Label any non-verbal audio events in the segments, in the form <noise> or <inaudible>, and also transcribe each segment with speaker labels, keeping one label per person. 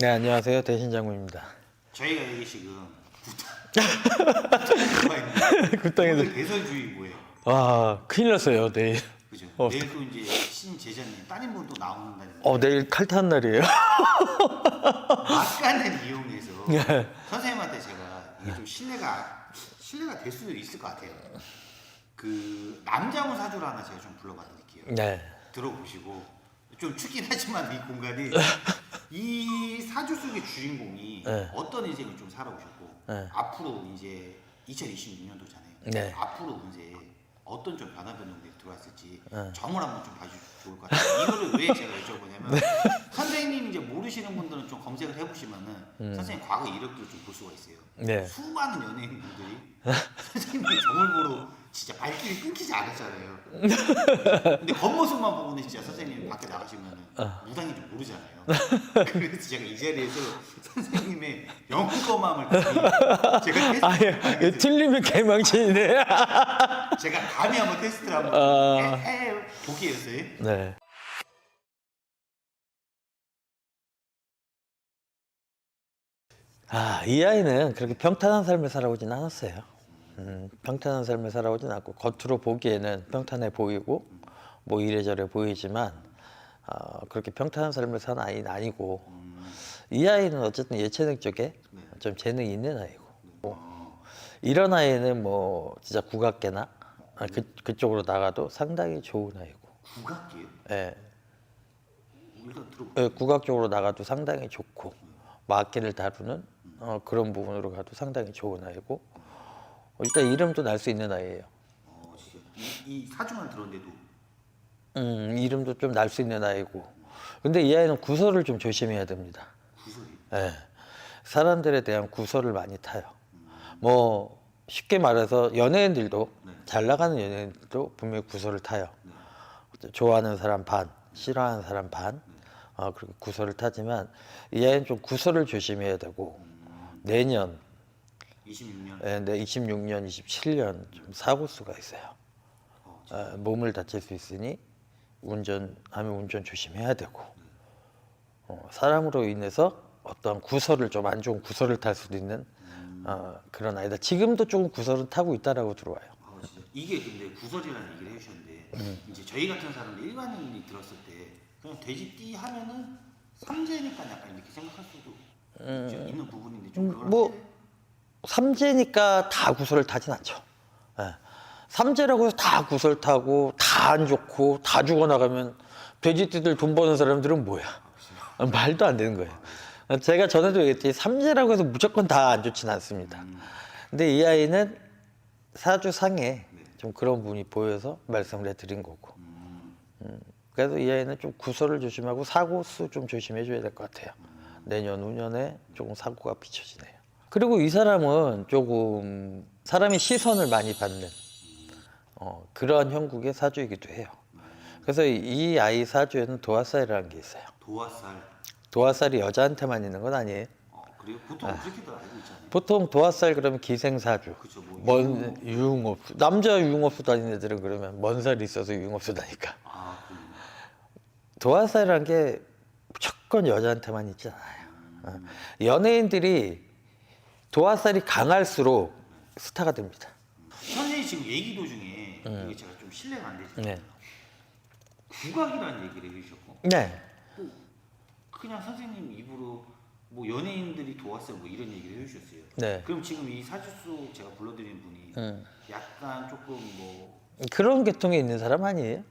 Speaker 1: 네 안녕하세요 대신장군입니다.
Speaker 2: 저희가 여기 지금 <laughs> 오늘 대설주의 뭐예요?
Speaker 1: 와 큰일 났어요 내일.
Speaker 2: 그죠?
Speaker 1: 어.
Speaker 2: 내일 또 이제 신제자님 따님분도 나오는 날인데
Speaker 1: 어 내일 칼퇴한 날이에요. <laughs>
Speaker 2: 막간을 이용해서
Speaker 1: 네.
Speaker 2: 선생님한테 제가 이게 좀 신뢰가 신뢰가 될 수도 있을 것 같아요. 그 남자분 사주를 하나 제가 좀 불러봐 드릴게요.
Speaker 1: 네.
Speaker 2: 들어보시고 좀 춥긴 하지만 이 공간이 <laughs> 이 사주 속의 주인공이
Speaker 1: 네.
Speaker 2: 어떤 인생을 좀 살아오셨고
Speaker 1: 네.
Speaker 2: 앞으로 이제 2026년도잖아요.
Speaker 1: 네.
Speaker 2: 앞으로 이제 어떤 좀 변화 변동들이 들어왔을지
Speaker 1: 네.
Speaker 2: 점을 한번 좀 봐주시면 좋을 것 같아요. 이거를 왜 <laughs> 제가 여쭤보냐면
Speaker 1: 네.
Speaker 2: 선생님 이제 모르시는 분들은 좀 검색을 해보시면은 선생님 과거 이력도 좀 볼 수가 있어요.
Speaker 1: 음. 네.
Speaker 2: 수많은 연예인분들이 <laughs> 선생님의 점을 보러 진짜 발길이 끊기지 않았잖아요. 근데 겉모습만 보고는 진짜 선생님 밖에 나가시면
Speaker 1: 어.
Speaker 2: 무당인 줄 모르잖아요. 그래서 제가 이 자리에서 선생님의 영검함을 제가 <laughs> 테스트
Speaker 1: 아예 틀리면 개망신이네. <laughs>
Speaker 2: 제가 감히 한번 테스트를 한번
Speaker 1: 어.
Speaker 2: 해, 해 보기에요, 선생님.
Speaker 1: 네. 아, 이 아이는 그렇게 평탄한 삶을 살아오진 않았어요. 음, 평탄한 삶을 살아오진 않고 겉으로 보기에는 평탄해 보이고 뭐 이래저래 보이지만 어, 그렇게 평탄한 삶을 사는 아이는 아니고 이 아이는 어쨌든 예체능 쪽에 좀 재능이 있는 아이고. 뭐 이런 아이는 뭐 진짜 국악계나 아, 그, 그쪽으로 나가도 상당히 좋은 아이고.
Speaker 2: 국악기요?
Speaker 1: 예. 예, 국악 쪽으로 나가도 상당히 좋고 뭐 악기를 다루는 어, 그런 부분으로 가도 상당히 좋은 아이고. 어, 일단 이름도 날 수 있는 아이예요.
Speaker 2: 어, 진짜 이, 이 사주만 들었는데도
Speaker 1: 음, 이름도 좀 날 수 있는 아이고 근데 이 아이는 구설을 좀 조심해야 됩니다.
Speaker 2: 구설이.
Speaker 1: 예. 사람들에 대한 구설을 많이 타요. 뭐 쉽게 말해서 연예인들도
Speaker 2: 네.
Speaker 1: 잘 나가는 연예인들도 분명히 구설을 타요. 좋아하는 사람 반, 싫어하는 사람 반, 어, 그렇게 구설을 타지만 이 아이는 좀 구설을 조심해야 되고 내년,
Speaker 2: 26년.
Speaker 1: 예, 내 26년, 27년 좀 사고 수가 있어요.
Speaker 2: 어,
Speaker 1: 어, 몸을 다칠 수 있으니 운전하면 운전 조심해야 되고 어, 사람으로 인해서 어떤 구설을 좀 안 좋은 구설을 탈 수도 있는 어, 그런 아이다. 지금도 조금 구설은 타고 있다라고 들어와요.
Speaker 2: 아, 이게 근데 구설이라는 얘기를 해주셨는데 이제 저희 같은 사람들 일반인이 들었을 때 그냥 돼지띠 하면은 삼재니까 약간 이렇게 생각할 수도 있죠. 있는 부분인데 좀 그거랑
Speaker 1: 뭐 삼재니까 다 구설을 타진 않죠. 예. 삼재라고 해서 다 구설 타고 다 안 좋고 다 죽어나가면 돼지띠들 돈 버는 사람들은 뭐야? 아, 말도 안 되는 거예요. 제가 전에도 얘기했듯이 삼재라고 해서 무조건 다 안 좋진 않습니다. 근데 이 아이는 사주상에 좀 그런 부분이 보여서 말씀을 해드린 거고. 음, 그래서 이 아이는 좀 구설을 조심하고 사고 수 좀 조심해 줘야 될 것 같아요. 내년 후년에 조금 사고가 비춰지네요. 그리고 이 사람은 조금 사람의 시선을 많이 받는 어, 그러한 형국의 사주이기도 해요. 그래서 이- 이 아이 사주에는 도화살이라는 게 있어요.
Speaker 2: 도화살.
Speaker 1: 도화살이 여자한테만 있는 건 아니에요.
Speaker 2: 어, 그래요? 보통 그렇게도 알고 있잖아요.
Speaker 1: 보통 도화살 그러면 기생사주,
Speaker 2: 그쵸, 뭐
Speaker 1: 먼 유흥업소, 남자 유흥업소 다니는 애들은 그러면 먼 살이 있어서 유흥업소 다니까.
Speaker 2: 아, 그
Speaker 1: 도화살이라는 게 무조건 여자한테만 있지 않아요. 어. 연예인들이 도화살이 강할수록 스타가 됩니다.
Speaker 2: 선생님 지금 얘기 도중에 이게 제가 좀 신뢰가 안 되죠.
Speaker 1: 네.
Speaker 2: 국악이라는 얘기를 해주셨고
Speaker 1: 네.
Speaker 2: 또 그냥 선생님 입으로 뭐 연예인들이 도왔어요 뭐 이런 얘기를 해주셨어요.
Speaker 1: 네.
Speaker 2: 그럼 지금 이 사주 속 제가 불러드린 분이
Speaker 1: 음.
Speaker 2: 약간 조금 뭐,
Speaker 1: 그런 계통에 있는 사람 아니에요?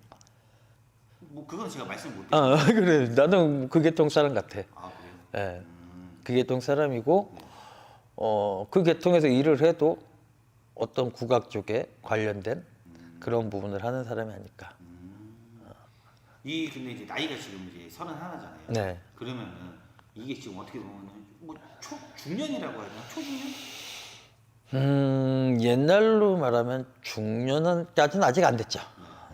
Speaker 2: 뭐 그건 제가 말씀 못 드려요. <laughs>
Speaker 1: 어, 그래. 나는 그 계통 사람 같아.
Speaker 2: 아 그래요?
Speaker 1: 예. 그 계통 사람이고, 어, 그 계통에서 일을 해도 어떤 국악 쪽에 관련된 그런 부분을 하는 사람이 아닐까.
Speaker 2: 이 근데 이제 나이가 지금 이제 서른 하나잖아요.
Speaker 1: 네.
Speaker 2: 그러면은 이게 지금 어떻게 보면은 뭐초 중년이라고 되나? 초중년?
Speaker 1: 음, 옛날로 말하면 중년은까지는 아직 안 됐죠.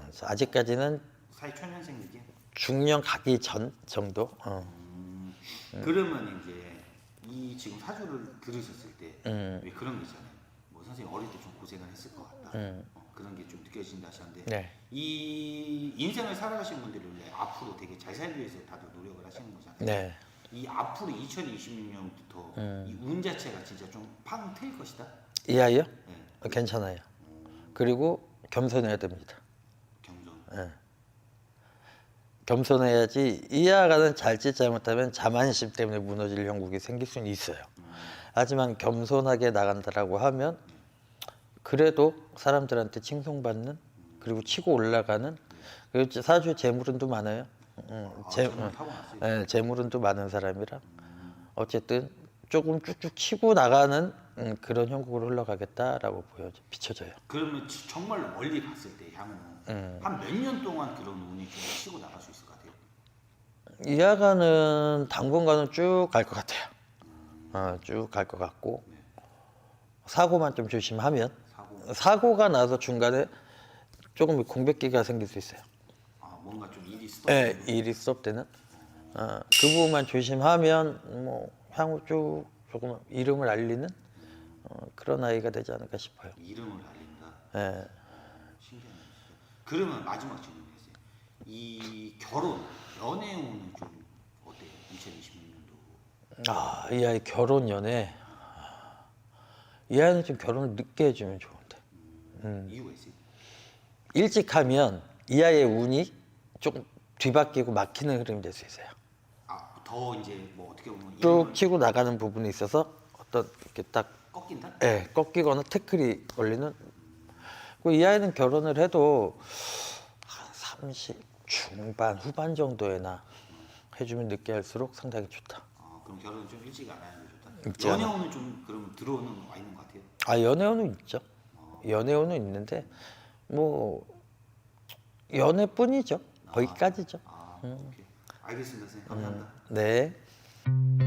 Speaker 1: 그래서 아직까지는
Speaker 2: 사회 초년생이지.
Speaker 1: 중년 가기 전 정도. 어.
Speaker 2: 그러면 이제 이 지금 사주를 들으셨을 때왜
Speaker 1: 음.
Speaker 2: 그런 거 있잖아요. 뭐 선생님 어릴 때 좀 고생을 했을 것 같다.
Speaker 1: 음.
Speaker 2: 어, 그런 게 좀 느껴진다 하셨는데
Speaker 1: 네.
Speaker 2: 이 인생을 살아가신 분들이 원래 앞으로 되게 잘 살기 위해서 다들 노력을 하시는 거잖아요.
Speaker 1: 네.
Speaker 2: 이 앞으로 2026년부터
Speaker 1: 음.
Speaker 2: 이운 자체가 진짜 좀 팡 트일 것이다.
Speaker 1: 이 아이요?
Speaker 2: 네.
Speaker 1: 어, 괜찮아요. 그리고 겸손해야 됩니다.
Speaker 2: 경전.
Speaker 1: 겸손해야지 이하가는 잘짓 잘못하면 자만심 때문에 무너질 형국이 생길 수는 있어요. 하지만 겸손하게 나간다라고 하면 그래도 사람들한테 칭송받는 그리고 치고 올라가는 그리고 사주 재물운도 많아요. 음, 재,
Speaker 2: 재물
Speaker 1: 음? 예, 재물운도 많은 사람이라 어쨌든 조금 쭉쭉 치고 나가는 음, 그런 형국으로 흘러가겠다라고 보여 비춰져요.
Speaker 2: 그러면 지- 정말로 멀리 갔을 때 향후는
Speaker 1: 음.
Speaker 2: 한 몇 년 동안 그런 운이 좀 치고 나갈 수 있을 것 같아요.
Speaker 1: 이하가는 당분간은 쭉 갈 것 같아요. 어, 쭉갈 것 같고 사고만 좀 조심하면
Speaker 2: 사고.
Speaker 1: 사고가 나서 중간에 조금 공백기가 생길 수 있어요.
Speaker 2: 아 뭔가 좀 일이 스톱.
Speaker 1: 예, 일이 스톱되는 어, 그 부분만 조심하면 뭐 향후 쭉 조금 이름을 알리는 어, 그런 아이가 되지 않을까 싶어요.
Speaker 2: 이름을 알린다.
Speaker 1: 예.
Speaker 2: 신기하네. 진짜. 그러면 마지막 질문이었어요. 이 결혼, 연애 운은 좀 어때요? 2026년도.
Speaker 1: 아, 이 아이 결혼 연애 이 아이는 좀 결혼을 늦게 해주면 좋은데 음.
Speaker 2: 이유가 있어요?
Speaker 1: 일찍 하면 이 아이의 운이 조금 뒤바뀌고 막히는 흐름이 될 수 있어요.
Speaker 2: 아, 더 이제 뭐 어떻게 보면
Speaker 1: 쭉 치고 나가는 부분이 있어서 어떤 이렇게 딱
Speaker 2: 꺾인다?
Speaker 1: 예, 꺾이거나 태클이 걸리는. 그이 아이는 결혼을 해도 한 30 중반 후반 정도에나 해주면 늦게 할수록 상당히 좋다.
Speaker 2: 아, 그럼 결혼은 좀 일찍 안 하는 게 좋다.
Speaker 1: 일찍
Speaker 2: 연애
Speaker 1: 안
Speaker 2: 운은 좀 그럼 들어오는 와 있는 것 같아요.
Speaker 1: 아 연애운은 있죠. 연애운은 있는데 뭐 연애뿐이죠. 거기까지죠.
Speaker 2: 아, 오케이. 알겠습니다, 선생님. 음, 감사합니다.
Speaker 1: 네.